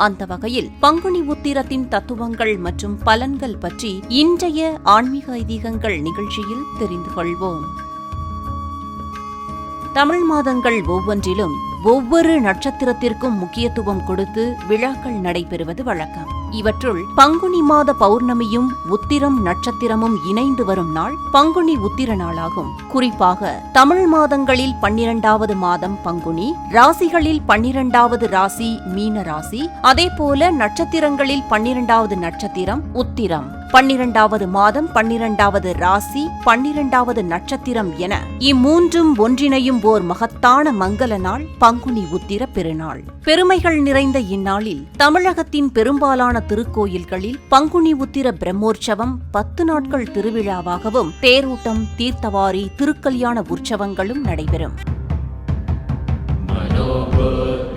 அந்த வகையில் பங்குனி உத்திரத்தின் தத்துவங்கள் மற்றும் பலன்கள் பற்றி இன்றைய ஆன்மீக ஐதீகங்கள் நிகழ்ச்சியில் தெரிந்து கொள்வோம். தமிழ் மாதங்கள் ஒவ்வொன்றிலும் ஒவ்வொரு நட்சத்திரத்திற்கும் முக்கியத்துவம் கொடுத்து விழாக்கள் நடைபெறுவது வழக்கம். இவற்றுள் பங்குனி மாத பௌர்ணமியும் உத்திரம் நட்சத்திரமும் இணைந்து வரும் நாள் பங்குனி உத்திர நாளாகும். குறிப்பாக தமிழ் மாதங்களில் பன்னிரண்டாவது மாதம் பங்குனி ராசிகளில் பன்னிரண்டாவது ராசி மீன ராசி அதேபோல நட்சத்திரங்களில் பன்னிரண்டாவது நட்சத்திரம் உத்திரம். பன்னிரண்டாவது மாதம் பன்னிரண்டாவது ராசி பன்னிரண்டாவது நட்சத்திரம் என இம்மூன்றும் ஒன்றிணையும் ஓர் மகத்தான மங்கள நாள் பங்குனி உத்திர பெருநாள். பெருமைகள் நிறைந்த இந்நாளில் தமிழகத்தின் பெரும்பாலான திருக்கோயில்களில் பங்குனி உத்திர பிரம்மோற்சவம் பத்து நாட்கள் திருவிழாவாகவும் தேரூட்டம் தீர்த்தவாரி திருக்கல்யாண உற்சவங்களும் நடைபெறும். மனோபுர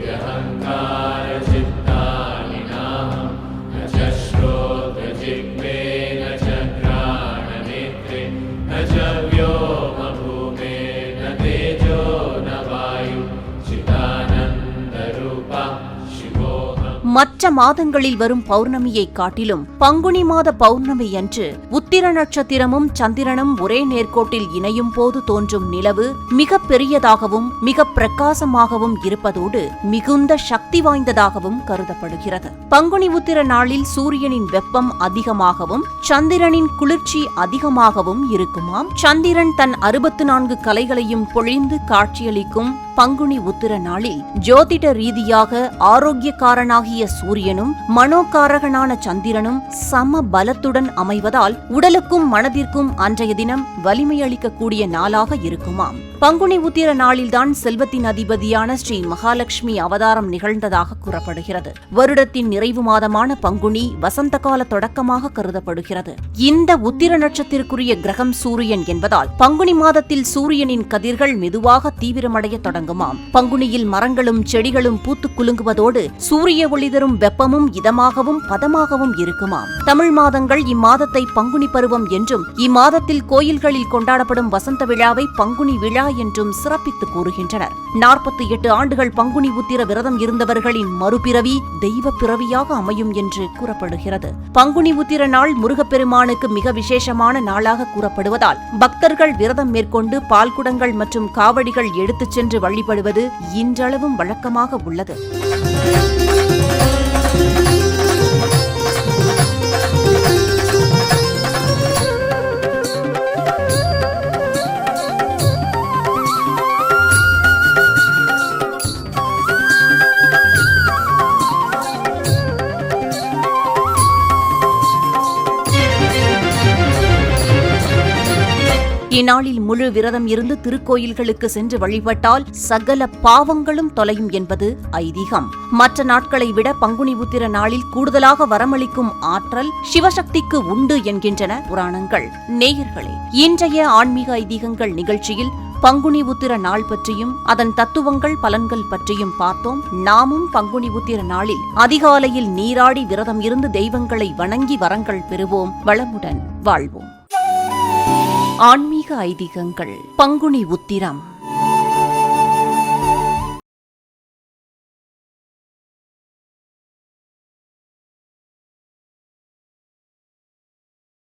மற்ற மாதங்களில் வரும் பௌர்ணமியை காட்டிலும் பங்குனி மாத பௌர்ணமி அன்று உத்திர நட்சத்திரமும் சந்திரனும் ஒரே நேர்கோட்டில் இணையும் போது தோன்றும் நிலவு மிக பெரியதாகவும் மிக பிரகாசமாகவும் இருப்பதோடு மிகுந்த சக்தி வாய்ந்ததாகவும் கருதப்படுகிறது. பங்குனி உத்திர நாளில் சூரியனின் வெப்பம் அதிகமாகவும் சந்திரனின் குளிர்ச்சி அதிகமாகவும் இருக்குமாம். சந்திரன் தன் அறுபத்து நான்கு கலைகளையும் பொழிந்து காட்சியளிக்கும் பங்குனி உத்திர நாளில் ஜோதிட ரீதியாக ஆரோக்கியக்காரனாகிய சூரியனும் மனோகாரகனான சந்திரனும் சம பலத்துடன் அமைவதால் உடலுக்கும் மனதிற்கும் அன்றைய தினம் வலிமையளிக்கக்கூடிய நாளாக இருக்குமாம். பங்குனி உத்திர நாளில்தான் செல்வத்தின் அதிபதியான ஸ்ரீ மகாலட்சுமி அவதாரம் நிகழ்ந்ததாக கூறப்படுகிறது. வருடத்தின் நிறைவு மாதமான பங்குனி வசந்த கால தொடக்கமாக கருதப்படுகிறது. இந்த உத்திர நட்சத்திற்குரிய கிரகம் சூரியன் என்பதால் பங்குனி மாதத்தில் சூரியனின் கதிர்கள் மெதுவாக தீவிரமடைய தொடங்குமாம். பங்குனியில் மரங்களும் செடிகளும் பூத்து குலுங்குவதோடு சூரிய ஒளி தரும் வெப்பமும் இதமாகவும் பதமாகவும் இருக்குமாம். தமிழ் மாதங்கள் இம்மாதத்தை பங்குனி பருவம் என்றும் இம்மாதத்தில் கோயில்களில் கொண்டாடப்படும் வசந்த விழாவை பங்குனி விழா என்றும் சிறப்பித்து கூறுகின்றனர். நாற்பத்தி எட்டு ஆண்டுகள் பங்குனி உத்திர விரதம் இருந்தவர்களின் மறுபிறவி தெய்வ பிறவியாக அமையும் என்று கூறப்படுகிறது. பங்குனி உத்திர நாள் முருகப்பெருமானுக்கு மிக விசேஷமான நாளாக கூறப்படுவதால் பக்தர்கள் விரதம் மேற்கொண்டு பால்குடங்கள் மற்றும் காவடிகள் எடுத்துச் சென்று வழிபடுவது இன்றளவும் வழக்கமாக உள்ளது. இந்நாளில் முழு விரதம் இருந்து திருக்கோயில்களுக்கு சென்று வழிபட்டால் சகல பாவங்களும் தொலையும் என்பது ஐதீகம். மற்ற நாட்களை விட பங்குனி உத்திர நாளில் கூடுதலாக வரமளிக்கும் ஆற்றல் சிவசக்திக்கு உண்டு என்கின்றன புராணங்கள். நேயர்களே இன்றைய ஆன்மீக ஐதீகங்கள் நிகழ்ச்சியில் பங்குனி உத்திர நாள் பற்றியும் அதன் தத்துவங்கள் பலன்கள் பற்றியும் பார்த்தோம். நாமும் பங்குனி உத்திர நாளில் அதிகாலையில் நீராடி விரதம் இருந்து தெய்வங்களை வணங்கி வரங்கள் பெறுவோம். வளமுடன் வாழ்வோம். ஆன்மீக ஐதீகங்கள் பங்குனி உத்திரம்.